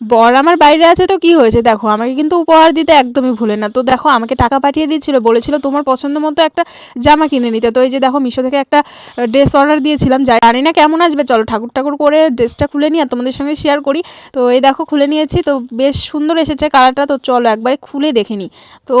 বর আমার বাইরে আছে তো কি হয়েছে? দেখো, আমাকে কিন্তু উপহার দিতে একদমই ভুলে না। তো দেখো, আমাকে টাকা পাঠিয়ে দিচ্ছিল, বলেছিল তোমার পছন্দ মতো একটা জামা কিনে নিতে। তো এই যে দেখো, মিশো থেকে একটা ড্রেস অর্ডার দিয়েছিলাম। জানি না কেমন আসবে। চলো ঠাকুর ঠাকুর করে ড্রেসটা খুলে নিয়ে তোমাদের সঙ্গে শেয়ার করি। তো এই দেখো, খুলে নিয়েছি। তো বেশ সুন্দর এসেছে কালারটা তো চলো একবারে খুলে দেখে নিই। তো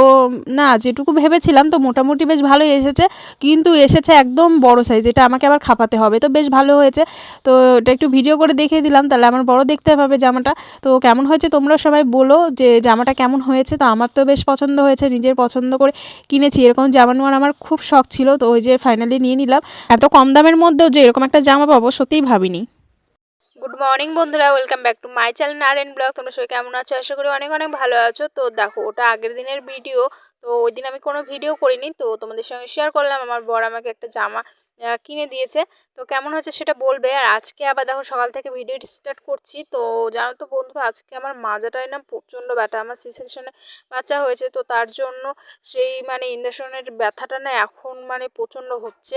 না, যেটুকু ভেবেছিলাম, তো মোটামুটি বেশ ভালোই এসেছে। কিন্তু এসেছে একদম বড় সাইজ এটা আমাকে আবার খাপাতে হবে। তো বেশ ভালো হয়েছে। তো এটা একটু ভিডিও করে দেখিয়ে দিলাম। তাহলে আমার বড় দেখতে পাবে জামাটা। তো কেমন হয়েছে তোমরা সবাই বলো যে জামাটা কেমন হয়েছে? তো আমার তো বেশ পছন্দ হয়েছে, নিজের পছন্দ করে কিনেছি। এরকম জামা নেওয়ার আমার খুব শখ ছিল, তো ওই যে ফাইনালি নিয়ে নিলাম। এত কম দামের মধ্যেও যে এরকম একটা জামা পাবো, সত্যিই ভাবিনি। গুড মর্নিং বন্ধুরা, welcome back to my channel N blog. তোমরা সবাই কেমন আছো? আশা করি অনেক অনেক ভালো আছো। তো দেখো, ওটা আগের দিনের ভিডিও তো ওই দিন আমি কোনো ভিডিও করিনি। তো তোমাদের সঙ্গে শেয়ার করলাম, আমার বর আমাকে একটা জামা কিনে দিয়েছে। তো কেমন হচ্ছে সেটা বলবে। আর আজকে আবার দেখো, সকাল থেকে ভিডিও স্টার্ট করছি। তো জানো তো বন্ধুরা, আজকে আমার মাজাটাই না প্রচণ্ড ব্যথা। আমার সি সেকশনে বাচ্চা হয়েছে, তো তার জন্য সেই মানে ইঞ্জেকশনের ব্যথাটা না এখন মানে প্রচণ্ড হচ্ছে।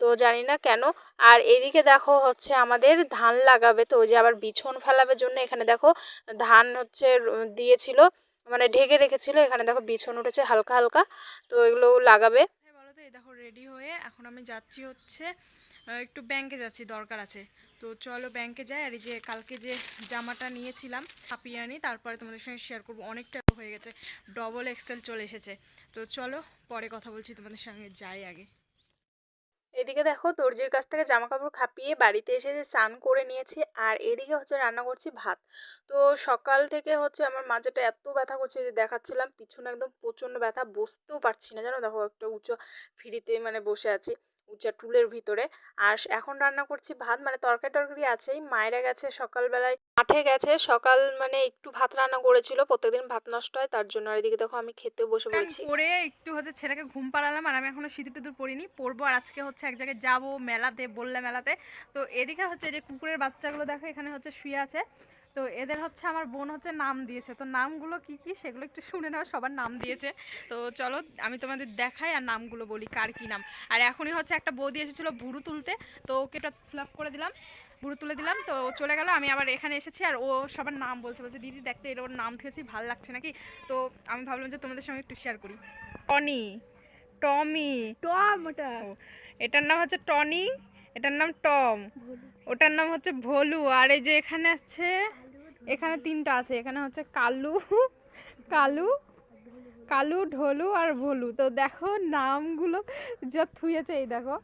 তো জানি না কেন। আর এদিকে দেখো হচ্ছে আমাদের ধান লাগাবে, তো ওই যে আবার বিছন ফেলাবে জন্য এখানে দেখো ধান হচ্ছে দিয়েছিল মানে ঢেকে রেখেছিল, এখানে দেখো বিছন উঠেছে হালকা হালকা, তো এগুলো লাগাবে। বলো তো, এই দেখো রেডি হয়ে এখন আমি যাচ্ছি হচ্ছে একটু ব্যাংকে যাচ্ছি, দরকার আছে। তো চলো ব্যাংকে যাই, আর এই যে কালকে যে জামাটা নিয়েছিলাম, ছাপিয়ে আনি, তারপরে তোমাদের সঙ্গে শেয়ার করব, অনেকটা হয়ে গেছে ডবল এক্সেল চলে এসেছে। তো চলো, পরে কথা বলছি তোমাদের সঙ্গে, যাই আগে। এদিকে দেখো দর্জির কাছ থেকে জামা কাপড় খাপিয়ে বাড়িতে এসে যে চান করে নিয়েছি আর এদিকে হচ্ছে রান্না করছি ভাত। তো সকাল থেকে হচ্ছে আমার মাঝেটা এত ব্যথা করছে যে দেখাচ্ছিলাম, পিছনে একদম প্রচণ্ড ব্যথা বসতেও পারছি না। জানো দেখো একটা উঁচু ফিরিতে মানে বসে আছি। উঁচা টুলের ভিতরে। আর এখন রান্না করছি ভাত মানে তরকারি টরকারি আছেই। মায়েরা গেছে সকালবেলায় মাঠে গেছে। সকাল মানে একটু ভাত রান্না করেছিল প্রত্যেকদিন ভাত নষ্ট হয় তার জন্য আর এদিকে দেখো আমি খেতেও বসে পড়েছি। পরে একটু হচ্ছে ছেলেকে ঘুম পাড়ালাম আর আমি এখনও সিঁদুর টিঁদুর পরিনি পরবো আর আজকে হচ্ছে এক জায়গায় যাব মেলাতে বললে মেলাতে। তো এদিকে হচ্ছে যে কুকুরের বাচ্চাগুলো দেখো এখানে হচ্ছে শুয়ে আছে। তো এদের হচ্ছে আমার বোন হচ্ছে নাম দিয়েছে। তো নামগুলো কি কি সেগুলো একটু শুনে নাও সবার নাম দিয়েছে। তো চলো আমি তোমাদের দেখাই আর নামগুলো বলি কার কি নাম। আর এখনই হচ্ছে একটা বৌদি এসেছিল ভুরু তুলতে তো ওকে এটা ফিল করে দিলাম ভুরু তুলে দিলাম তো ও চলে গেল আমি আবার এখানে এসেছি আর ও সবার নাম বলছে বলছে দিদি দেখতে এর ওর নাম থেকেছি ভালো লাগছে নাকি? তো আমি ভাবলাম যে তোমাদের সঙ্গে একটু শেয়ার করি। টনি টমি। টম ওটা। এটার নাম হচ্ছে টনি এটার নাম টম ওটার নাম হচ্ছে ভলু। আর এই যে এখানে আছে এখানে তিনটা আছে, এখানে হচ্ছে কালু কালু কালু, ঢোলু আর ভলু। তো দেখো নামগুলো যা থুয়েছে, এই দেখো,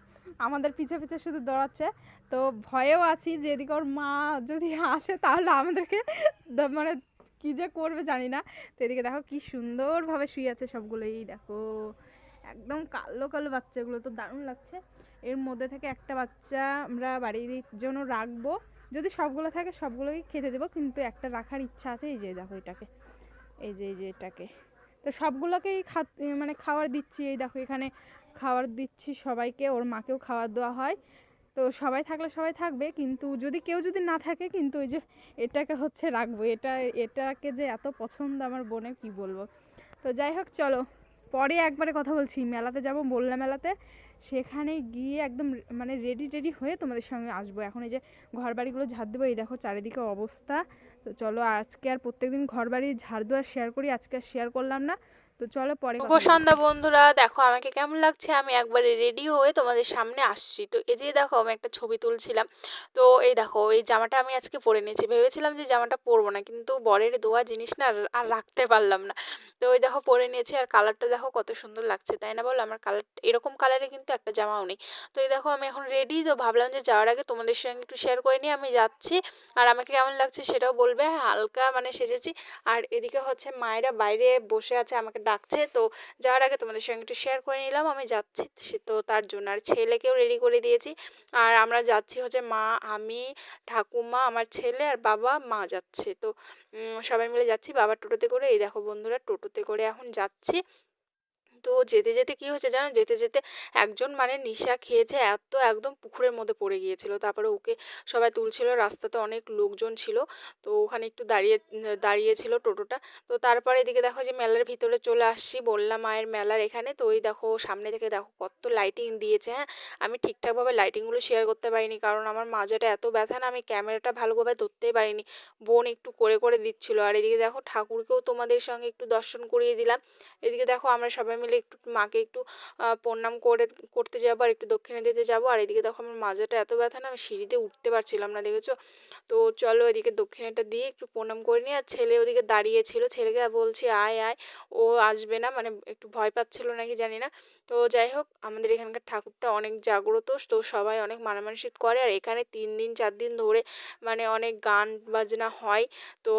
আমাদের পিছে পিছে শুধু দৌড়াচ্ছে। তো ভয়েও আছি যে এদিকে ওর মা যদি আসে, তাহলে আমাদেরকে মানে কি যে করবে জানি না। তো এদিকে দেখো কি সুন্দরভাবে শুয়ে আছে সবগুলো, এই দেখো, একদম কালো কালো বাচ্চাগুলো, তো দারুণ লাগছে। এর মধ্যে থেকে একটা বাচ্চা আমরা বাড়ির জন্য রাখব। যদি সবগুলো থাকে সবগুলোই খেতে দেবো। কিন্তু একটা রাখার ইচ্ছা আছে, এই যে দেখো এটাকে। এই যে এই যে এটাকে। তো সবগুলোকেই খা মানে খাবার দিচ্ছি। এই দেখো এখানে খাবার দিচ্ছি সবাইকে। ওর মাকেও খাবার দেওয়া হয়। তো সবাই থাকলে সবাই থাকবে। কিন্তু যদি কেউ যদি না থাকে, কিন্তু ওই যে এটাকে হচ্ছে রাখব। এটা, এটাকে যে এত পছন্দ আমার বোনের কি বলব? তো যাই হোক, চলো। পরে একবারে কথা বলছি। মেলাতে যাব বললাম মেলাতে। সেখানে গিয়ে একদম মানে রেডি টেডি হয়ে তোমাদের সঙ্গে আসব। এখন এই যে ঘর বাড়িগুলো ঝাড় দেবো, এই দেখো চারিদিকে অবস্থা। তো চলো আজকে আর প্রত্যেকদিন ঘর বাড়ি ঝাড় দেওয়া শেয়ার করি, আজকে আর শেয়ার করলাম না। তো চলো পরে শুভ সন্ধ্যা বন্ধুরা দেখো আমাকে কেমন লাগছে? আমি একবারে রেডি হয়ে তোমাদের সামনে আসছি। তো এদিকে দেখো আমি একটা ছবি তুলছিলাম। তো এই দেখো এই জামাটা আমি আজকে পরে নিয়েছি। ভেবেছিলাম যে জামাটা পরবো না কিন্তু বরের দোয়া জিনিস না আর- আর রাখতে পারলাম না। তো ওই দেখো পরে নিয়েছি আর কালারটা দেখো কত সুন্দর লাগছে তাই না বলো? আমার কালার এরকম কালারে কিন্তু একটা জামাও নেই। তো এই দেখো আমি এখন রেডি তো ভাবলাম যে যাওয়ার আগে তোমাদের সঙ্গে একটু শেয়ার করে নিই। আমি যাচ্ছি আর আমাকে কেমন লাগছে সেটাও বলবে। হালকা মানে সেজেছি। আর এদিকে হচ্ছে মায়েরা বাইরে বসে আছে আমাকে ডাকছে তো যাওয়ার আগে তোমাদের সঙ্গে একটু শেয়ার করে নিলাম। আমি যাচ্ছি সে তো তার জন্য। আর ছেলেকেও রেডি করে দিয়েছি। আর আমরা যাচ্ছি হচ্ছে মা, আমি, ঠাকুমা, আমার ছেলে আর বাবা, মা যাচ্ছে। তো সবাই মিলে যাচ্ছি বাবা টোটোতে করে। এই দেখো বন্ধুরা, টোটোতে করে এখন যাচ্ছি। তো যেতে যেতে কি হয়েছে জানো যেতে যেতে একজন মানে নিশা খেয়েছে, এত একদম পুকুরের মধ্যে পড়ে গিয়েছিল। তারপরে ওকে সবাই তুলছিল, রাস্তাতে অনেক লোকজন ছিল। তো ওখানে একটু দাঁড়িয়ে, দাঁড়িয়েছিল টোটোটা। তো তারপরে এদিকে দেখো যে মেলার ভিতরে চলে আসছি, বললাম মায়ের মেলার এখানে। তো ওই দেখো সামনে থেকে দেখো কত লাইটিং দিয়েছে হ্যাঁ? আমি ঠিকঠাকভাবে লাইটিংগুলো শেয়ার করতে পারিনি কারণ আমার মাজাটা এত ব্যথা না, আমি ক্যামেরাটা ভালোভাবে ধরতেই পারিনি। বোন একটু করে করে দিচ্ছিল। আর এদিকে দেখো ঠাকুরকেও তোমাদের সঙ্গে একটু দর্শন করিয়ে দিলাম। এদিকে দেখো আমরা সবাই মিলে একটু মাকে একটু প্রণাম করে, করতে যাব আর একটু দক্ষিণে দিতে যাব। আর এদিকে দেখো আমার মাজাটা এত ব্যথা না, আমি সিঁড়িতে উঠতে পারছিলাম না, দেখেছ? তো চলো এদিকে দক্ষিণেটা দিয়ে একটু প্রণাম করে নিই আর ছেলে ওদিকে দাঁড়িয়ে ছিল ছেলেকে বলছি, আয় আয়। ও আসবে না মানে একটু ভয় পাচ্ছিল নাকি জানি না। তো যাই হোক, আমাদের এখানকার ঠাকুরটা অনেক জাগ্রত, তো সবাই অনেক মানামানসিক করে। আর এখানে তিন দিন, চার দিন ধরে মানে অনেক গান বাজনা হয়। তো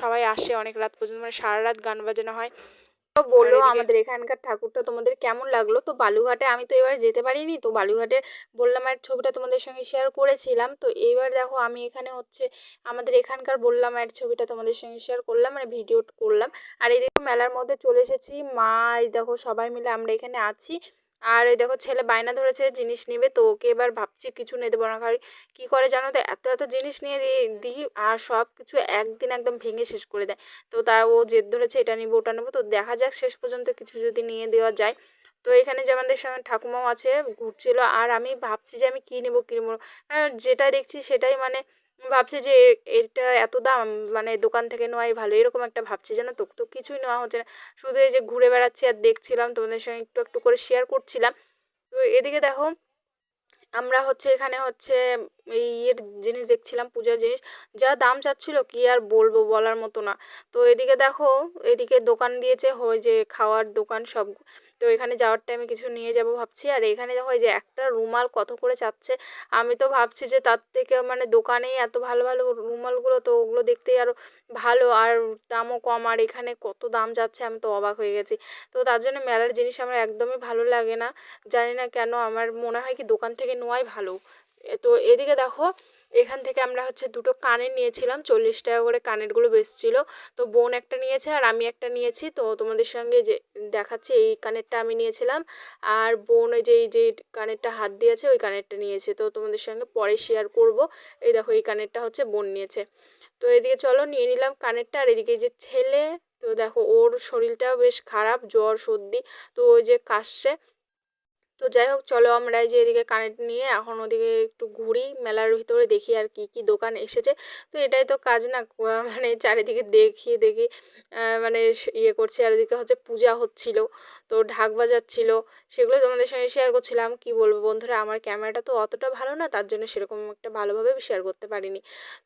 সবাই আসে অনেক রাত পর্যন্ত মানে সারা রাত গান বাজনা হয়। তো বলল আমাদের এখানকার ঠাকুরটা তোমাদের কেমন লাগল? তো বালুঘাটে আমি তো এবার যেতে পারিনি তো বালুঘাটে বললাম আর ছবিটা তোমাদের সঙ্গে শেয়ার করেছিলাম। তো এবার দেখো আমি এখানে হচ্ছে আমাদের এখানকার বললাম মায়ের ছবিটা তোমাদের সঙ্গে শেয়ার করলাম মানে ভিডিও করলাম। আর এই দেখো মেলার মধ্যে চলে এসেছি মা এই দেখো সবাই মিলে আমরা এখানে আছি। আর এই দেখো ছেলে বায়না ধরেছে, জিনিস নেবে, তো ওকে এবার ভাবছি কিছু নিয়ে দেবো না। কারণ কী করে জানো তো, এত এত জিনিস নিয়ে দিই আর সব কিছু একদিন একদম ভেঙে শেষ করে দেয়। তো তা ও জেদ ধরেছে, এটা নেব, ওটা নেব, তো দেখা যাক শেষ পর্যন্ত কিছু যদি নিয়ে দেওয়া যায়। তো এখানে যে আমাদের সঙ্গে ঠাকুমাও আছে, ঘুরছিল, আর আমি ভাবছি যে আমি কী নেব কী নেব যেটা দেখছি সেটাই মানে ভাবছি যে এটা এত দাম মানে দোকান থেকে নেওয়াই ভালো, এরকম একটা ভাবছি জানো তো? তো কিছুই নেওয়া হচ্ছে না। শুধু এই যে ঘুরে বেড়াচ্ছি আর দেখছিলাম, তোমাদের সঙ্গে একটু একটু করে শেয়ার করছিলাম। তো এদিকে দেখো, আমরা হচ্ছে এখানে হচ্ছে এই ইয়ের জিনিস দেখছিলাম, পূজার জিনিস। যা দাম চাচ্ছিল কি আর বলব বলার মতো না। তো এদিকে দেখো, এদিকে দোকান দিয়েছে, ওই যে খাওয়ার দোকান সব। তো এখানে যাওয়ার টাইমে কিছু নিয়ে যাব ভাবছি। আর এখানে দেখো এই যে একটা রুমাল কত করে চাচ্ছে, আমি তো ভাবছি যে তার থেকে মানে দোকানেই এত ভালো ভালো রুমালগুলো, তো ওগুলো দেখতেই আরও ভালো। আর দামও কম, আর এখানে কত দাম যাচ্ছে আমি তো অবাক হয়ে গেছি। তো তার জন্য মেলার জিনিস আমার একদমই ভালো লাগে না। জানি না কেন, আমার মনে হয় কি দোকান থেকে নেওয়াই ভালো। তো এদিকে দেখো এখান থেকে আমরা হচ্ছে দুটো কানের নিয়েছিলাম, চল্লিশ টাকা করে কানেরগুলো বেচছিল। তো বোন একটা নিয়েছে আর আমি একটা নিয়েছি। তো তোমাদের সঙ্গে যে দেখাচ্ছি, এই কানেরটা আমি নিয়েছিলাম। আর বোন ওই যে, এই যে কানেরটা হাত দিয়েছে, ওই কানেরটা নিয়েছে। তো তোমাদের সঙ্গে পরে শেয়ার করব। এই দেখো, এই কানেরটা হচ্ছে বোন নিয়েছে। তো এদিকে চলো, নিয়ে নিলাম কানেরটা। আর এদিকে যে ছেলে, তো দেখো, ওর শরীরটাও বেশ খারাপ, জ্বর, সর্দি। তো ওই যে কাশছে। তো যাই হোক চলো আমরা এই যে এদিকে কানেক্ট নিয়ে এখন ওদিকে একটু ঘুরি, মেলার ভিতরে দেখি আর কি কি দোকান এসেছে। তো এটাই তো কাজ না মানে চারিদিকে দেখি দেখি মানে ইয়ে করছি, আর এদিকে হচ্ছে পূজা হচ্ছিল। তো ঢাক বাজাচ্ছিল, সেগুলো তোমাদের সঙ্গে শেয়ার করছিলাম, কি বলব বন্ধুরা, আমার ক্যামেরাটা তো অতটা ভালো না, তার জন্য সেরকম একটা ভালোভাবে শেয়ার করতে পারিনি।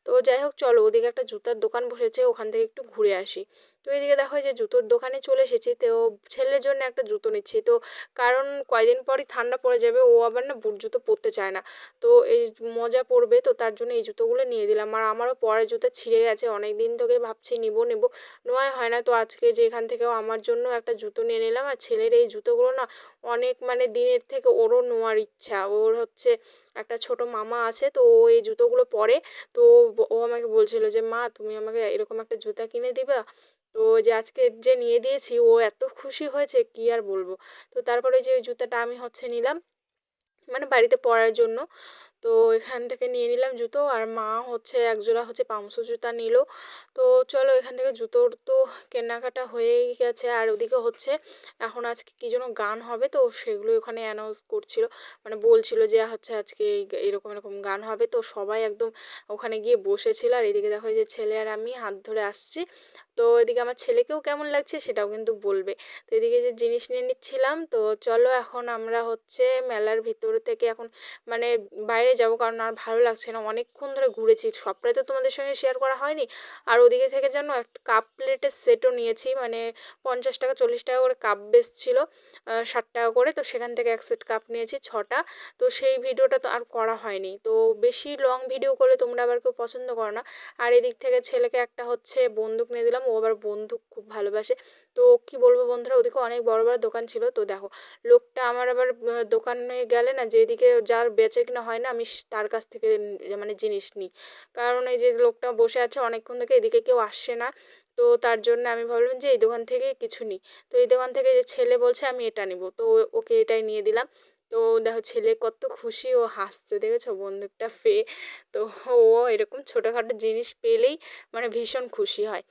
তো যাই হোক, চলো ওদিকে একটা জুতার দোকান বসেছে, ওখান থেকে একটু ঘুরে আসি। তো এদিকে দেখো যে জুতোর দোকানে চলে এসেছি, তো ছেলের জন্য একটা জুতো নিচ্ছি, তো কারণ কয়দিন পরই ঠান্ডা পড়ে যাবে, ও আবার না বুট জুতো পরতে চায় না। তো এই মজা পড়বে, তো তার জন্য এই জুতোগুলো নিয়ে দিলাম। আর আমারও পরের জুতো ছিঁড়ে গেছে অনেক দিন থেকে ভাবছি নিবো, নেব। নেওয়াই হয় না, তো আজকে যে এখান থেকেও আমার জন্য একটা জুতো নিয়ে নিলাম, আর ছেলের এই জুতোগুলো না অনেক মানে দিনের থেকে ওরও নেওয়ার ইচ্ছা। ওর হচ্ছে একটা ছোট মামা আছে তো ও এই জুতোগুলো পরে তো ও- আমাকে বলছিল যে, মা, তুমি আমাকে এরকম একটা জুতা কিনে দিবা? তো যে আজকে যে নিয়ে দিয়েছি, ও এত খুশি হয়েছে, কি আর বলব? তো তারপরে যে জুতাটা আমি হচ্ছে নিলাম মানে বাড়িতে পরার জন্য। তো এখান থেকে নিয়ে নিলাম জুতো। আর মা হচ্ছে একজোড়া হচ্ছে পামসু জুতা নিল। তো চলো এখান থেকে জুতোর তো কেনাকাটা হয়েই গেছে। আর ওদিকে হচ্ছে এখন আজকে কী যেন গান হবে তো সেগুলো ওখানে অ্যানাউন্স করছিল। মানে বলছিল যে হচ্ছে আজকে এরকম এরকম গান হবে। তো সবাই একদম ওখানে গিয়ে বসেছিল। আর এদিকে দেখো যে ছেলে আর আমি হাত ধরে আসছি। তো এদিকে আমার ছেলেকেও কেমন লাগছে সেটাও কিন্তু বলবে। তো এদিকে যে জিনিস নিয়ে নিচ্ছিলাম, তো চলো এখন আমরা হচ্ছে মেলার ভিতর থেকে এখন মানে বাইরে যাব, কারণ আর ভালো লাগছে না। অনেকক্ষণ ধরে ঘুরেছি, সবটাই তো তোমাদের সঙ্গে শেয়ার করা হয়নি। আর ওদিকে থেকে যেন একটা কাপ প্লেটের সেটও নিয়েছি মানে পঞ্চাশ টাকা, চল্লিশ টাকা করে কাপ বেসছিল ষাট টাকা করে। তো সেখান থেকে এক সেট কাপ নিয়েছি, ছটা। তো সেই ভিডিওটা তো আর করা হয়নি। তো বেশি লং ভিডিও করলে তোমরা আবার কেউ পছন্দ করো না। আর এদিক থেকে ছেলেকে একটা হচ্ছে বন্দুক নিয়ে দিলাম ও আবার বন্দুক খুব ভালোবাসে। তো কি বলব বন্ধুরা, ওদিকে অনেক বড় বড় দোকান ছিল। তো দেখো, লোকটা আমার আবার দোকানে গেলে না যেদিকে যার বেচে কিনা হয় না, আমি তার কাছ থেকে মানে জিনিস নিই। কারণ এই যে লোকটা বসে আছে, অনেকক্ষণ থেকে এদিকে কেউ আসছে না। তো তার জন্য আমি ভাবলাম যে এই দোকান থেকে কিছু নিই। তো এই দোকান থেকে যে ছেলে বলছে, আমি এটা নিব। তো ওকে এটাই নিয়ে দিলাম। তো দেখো, ছেলে কত খুশি, ও হাসছে, দেখেছ? বন্দুকটা পেয়ে। তো ও এরকম ছোটোখাটো জিনিস পেলেই মানে ভীষণ খুশি হয়।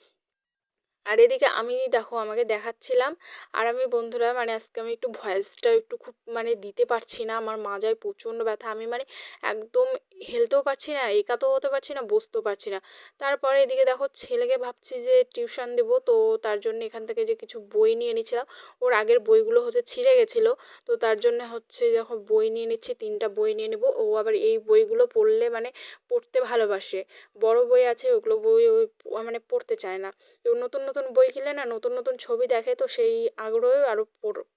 আর এদিকে আমি দেখো আমাকে দেখাচ্ছিলাম। আর আমি বন্ধুরা মানে আজকে আমি একটু ভয়েসটা একটু খুব মানে দিতে পারছি না। আমার মাজায় প্রচণ্ড ব্যথা। আমি মানে একদম হেলতেও পারছি না, একাতেও হতে পারছি না, বসতেও পারছি না। তারপরে এদিকে দেখো ছেলেকে ভাবছি যে টিউশন দেবো, তো তার জন্য এখান থেকে যে কিছু বই নিয়ে নিচ্ছিলাম, ওর আগের বইগুলো হচ্ছে ছিঁড়ে গেছিল, তো তার জন্য হচ্ছে যখন বই নিয়ে নিচ্ছি, তিনটা বই নিয়ে নেব, ও আবার এই বইগুলো পড়লে মানে পড়তে ভালোবাসে। বড় বই আছে, ওগুলো বই ওই মানে পড়তে চায় না। তো নতুন নতুন বই কিনলে না, নতুন নতুন ছবি দেখে, তো সেই আগ্রহে আরও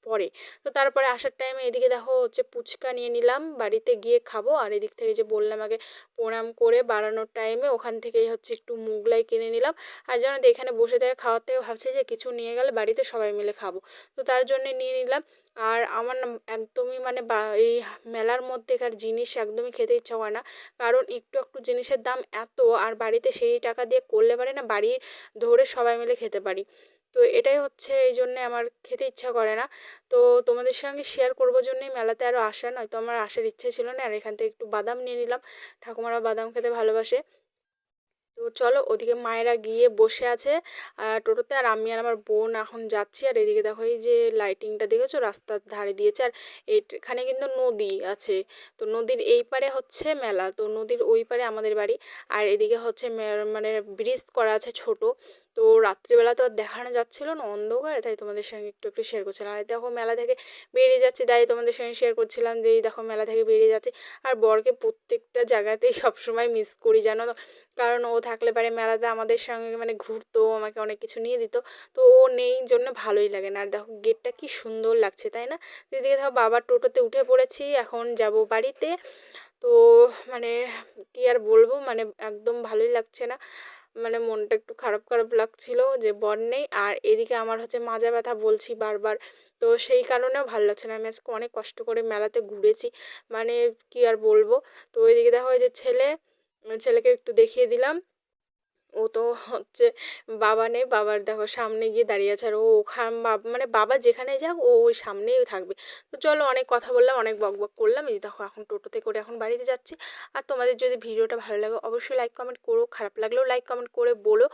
পড়ে তো তারপরে আসার টাইমে এদিকে দেখো হচ্ছে ফুচকা নিয়ে নিলাম, বাড়িতে গিয়ে খাব, আর এদিক থেকে যে বললাম আগে প্রণাম করে বাড়ানোর টাইমে ওখান থেকেই হচ্ছে একটু মুগলাই কিনে নিলাম। আর যেন এখানে বসে থেকে খাওয়ার থেকে ভাবছি যে কিছু নিয়ে গেলে বাড়িতে সবাই মিলে খাব। তো তার জন্যে নিয়ে নিলাম। আর আমার একদমই মানে বা এই মেলার মধ্যেকার জিনিস একদমই খেতে ইচ্ছা করে না। কারণ একটু একটু জিনিসের দাম এত, আর বাড়িতে সেই টাকা দিয়ে করলে পারে না, বাড়ি ধরে সবাই মিলে খেতে পারি। তো এটাই হচ্ছে এই জন্যে আমার খেতে ইচ্ছা করে না। তো তোমাদের সঙ্গে শেয়ার করব জন্যই মেলাতে আরও আসা নয়তো আমার আসার ইচ্ছে ছিল না আর এখান থেকে একটু বাদাম নিয়ে নিলাম। ঠাকুমারা বাদাম খেতে ভালোবাসে। তো চলো ওদিকে মায়েরা গিয়ে বসে আছে আর টোটোতে আর আমি আর আমার বোন এখন যাচ্ছি আর এদিকে দেখো এই যে লাইটিংটা দেখেছ রাস্তার ধারে দিয়েছে আর এখানে কিন্তু নদী আছে। তো নদীর এই পারে হচ্ছে মেলা তো নদীর ওই পারে আমাদের বাড়ি আর এদিকে হচ্ছে মানে ব্রিজ করা আছে ছোট। তো রাত্রিবেলা তো আর দেখানো যাচ্ছিল না অন্ধকারে, তাই তোমাদের সঙ্গে একটু একটু শেয়ার করছিলাম। আর দেখো মেলা থেকে বেরিয়ে যাচ্ছে, তাই তোমাদের সঙ্গে শেয়ার করছিলাম যে এই দেখো মেলা থেকে বেরিয়ে যাচ্ছে। আর বরকে প্রত্যেকটা জায়গাতেই সবসময় মিস করি, জানো কারণ ও থাকলে পারে মেলাতে আমাদের সঙ্গে মানে ঘুরতো, আমাকে অনেক কিছু নিয়ে দিত। তো ও নেই জন্য ভালোই লাগে না। আর দেখো গেটটা কি সুন্দর লাগছে, তাই না? দিদিকে দেখো বাবার টোটোতে উঠে পড়েছি, এখন যাব বাড়িতে। তো মানে কি আর বলব মানে একদম ভালোই লাগছে না। মানে মনটা একটু খারাপ খারাপ লাগছিল যে, বর নেই। আর এদিকে আমার হচ্ছে মাজা ব্যথা বলছি বারবার। তো সেই কারণেও ভালো লাগছে না। আমি আজকে অনেক কষ্ট করে মেলাতে ঘুরেছি। মানে কি আর বলব? তো ওইদিকে দেখা হয় যে ছেলে, ছেলেকে একটু দেখিয়ে দিলাম। ও তো হচ্ছে বাবা নেই, বাবার দেখো সামনে গিয়ে দাঁড়িয়ে আছে আর ও ওখান মানে বাবা যেখানে যাক ও ওই সামনেই থাকবে। তো চলো অনেক কথা বললাম, অনেক বক বক করলাম, এই দেখো এখন টোটোতে করে এখন বাড়িতে যাচ্ছি। আর তোমাদের যদি ভিডিওটা ভালো লাগে অবশ্যই লাইক কমেন্ট করো, খারাপ লাগলেও লাইক কমেন্ট করে বলো।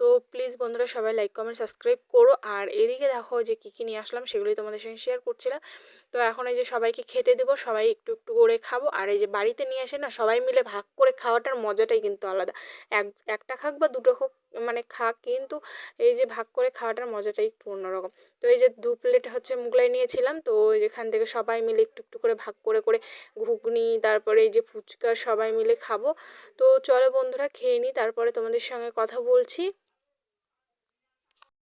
তো প্লিজ বন্ধুরা সবাই লাইক কমেন্ট সাবস্ক্রাইব করো। আর এদিকে দেখো যে কী কী নিয়ে আসলাম সেগুলোই তোমাদের সঙ্গে শেয়ার করছিলাম। তো এখন এই যে সবাইকে খেতে দেবো, সবাই একটু একটু করে খাব। আর এই যে বাড়িতে নিয়ে আসে না সবাই মিলে ভাগ করে খাওয়াটার মজাটাই কিন্তু আলাদা। এক, একটা খাক বা দুটো হোক মানে খাক কিন্তু এই যে ভাগ করে খাওয়াটার মজাটাই একটু অন্যরকম। তো এই যে দু প্লেট হচ্ছে মুগলাই নিয়েছিলাম, তো এখান থেকে সবাই মিলে একটু একটু করে ভাগ করে করে ঘুগনি, তারপরে এই যে ফুচকা সবাই মিলে খাব। তো চলো বন্ধুরা খেয়ে নিই তারপরে তোমাদের সঙ্গে কথা বলছি।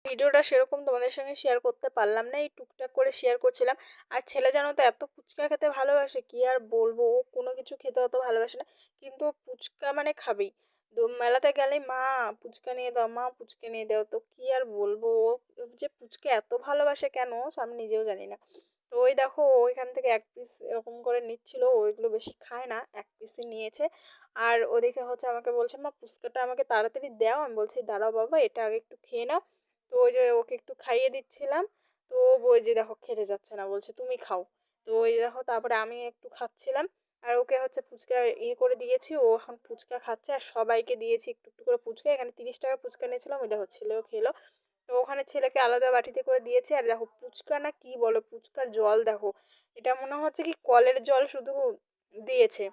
ভিডিওটা সেরকম তোমাদের সঙ্গে শেয়ার করতে পারলাম না, এই টুকটাক করে শেয়ার করছিলাম। আর ছেলে জানো তো, এত ফুচকা খেতে ভালোবাসে, কি আর বলব? ও কোনো কিছু খেতে অত ভালোবাসে না, কিন্তু ফুচকা মানে খাবেই। তো মেলাতে গেলে মা ফুচকা নিয়ে দাও, মা, পুচকে নিয়ে দাও। তো কি আর বলব? ও যে পুচকে এত ভালোবাসে কেন? আমি নিজেও জানি না। তো ওই দেখো ওইখান থেকে এক পিস এরকম করে নিচ্ছিল। ওইগুলো বেশি খায় না, এক পিসই নিয়েছে। আর ওদিকে হচ্ছে আমাকে বলছে, মা ফুচকাটা আমাকে তাড়াতাড়ি দাও। আমি বলছি, দাঁড়াও বাবা, এটা আগে একটু খেয়ে নাও। তো ওই যে ওকে একটু খাইয়ে দিচ্ছিলাম। তো ও ওই যে দেখো, খেতে যাচ্ছে না। বলছে, তুমি খাও। তো ওই দেখো, তারপরে আমি একটু খাচ্ছিলাম। আর ওকে হচ্ছে ফুচকা ইয়ে করে দিয়েছি, ও এখন ফুচকা খাচ্ছে আর সবাইকে দিয়েছি একটু একটু করে ফুচকা। এখানে তিরিশ টাকা ফুচকা নিয়েছিলাম ওই দেখো ছেলেও খেলো। তো ওখানে ছেলেকে আলাদা বাটিতে করে দিয়েছি আর দেখো ফুচকা না কি বলো, ফুচকার জল দেখো। এটা মনে হচ্ছে কি কলের জল শুধু দিয়েছে।